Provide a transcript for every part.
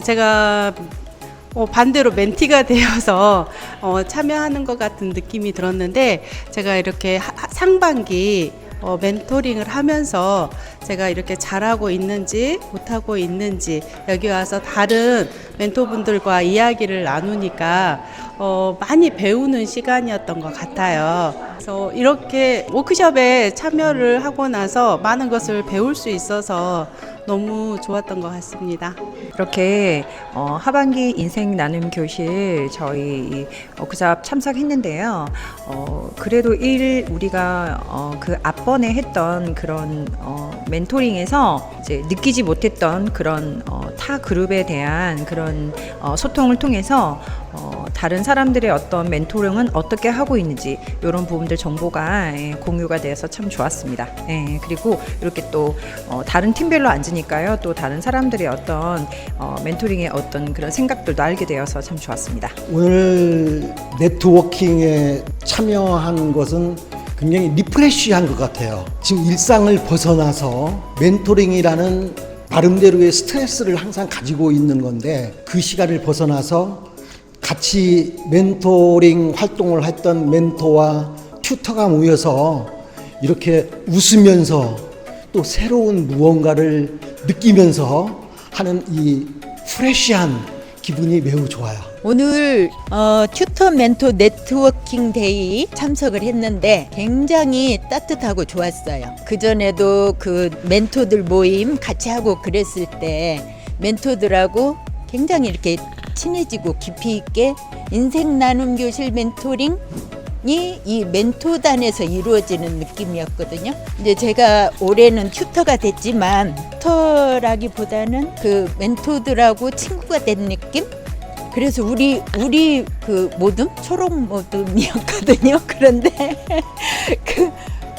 제가 어, 반대로 멘티가 되어서 어, 참여하는 것 같은 느낌이 들었는데 제가 이렇게 하- 하- 상반기 어, 멘토링을 하면서 제가 이렇게 잘하고 있는지 못하고 있는지 여기 와서 다른 멘토분들과 이야기를 나누니까 어, 많이 배우는 시간이었던 것 같아요. 그래서 이렇게 워크숍에 참여를 하고 나서 많은 것을 배울 수 있어서 너무 좋았던 것 같습니다. 이렇게 어, 하반기 인생 나눔 교실 저희 이 워크숍 참석했는데요. 어, 그래도 일 우리가 어, 그 앞번에 했던 그런 어, 멘토링에서 이제 느끼지 못했던 그런 어, 타 그룹에 대한 그런 어, 소통을 통해서 어, 다른 사람들의 어떤 멘토링은 어떻게 하고 있는지 이런 부분들 정보가 예, 공유가 돼서 참 좋았습니다. 예, 그리고 이렇게 또 어, 다른 팀별로 앉으니까요. 또 다른 사람들의 어떤 어, 멘토링의 어떤 그런 생각들도 알게 되어서 참 좋았습니다. 오늘 네트워킹에 참여한 것은 굉장히 리프레쉬한 것 같아요. 지금 일상을 벗어나서 멘토링이라는 나름대로의 스트레스를 항상 가지고 있는 건데 그 시간을 벗어나서 같이 멘토링 활동을 했던 멘토와 튜터가 모여서 이렇게 웃으면서 또 새로운 무언가를 느끼면서 하는 이 프레쉬한 기분이 매우 좋아요. 오늘 어, 튜터 멘토 네트워킹 데이 참석을 했는데 굉장히 따뜻하고 좋았어요. 그 전에도 그 멘토들 모임 같이 하고 그랬을 때 멘토들하고 굉장히 이렇게 친해지고 깊이 있게 인생 나눔 교실 멘토링 이 멘토단에서 이루어지는 느낌이었거든요. 이제 제가 올해는 튜터가 됐지만 튜터라기보다는 그 멘토들하고 친구가 된 느낌? 그래서 우리 우리 그 모듬 초록 모듬이었거든요. 그런데 그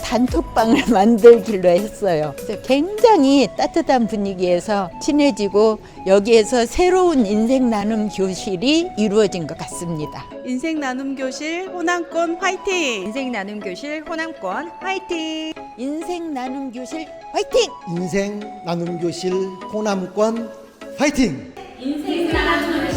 단톡방을 만들기로 했어요. 그래서 굉장히 따뜻한 분위기에서 친해지고 여기에서 새로운 인생 나눔 교실이 이루어진 것 같습니다. 인생 나눔 교실 호남권 화이팅! 인생 나눔 교실 호남권 화이팅! 인생 나눔 교실 화이팅! 인생 나눔 교실 호남권 화이팅! 인생 나눔 교실 화이팅!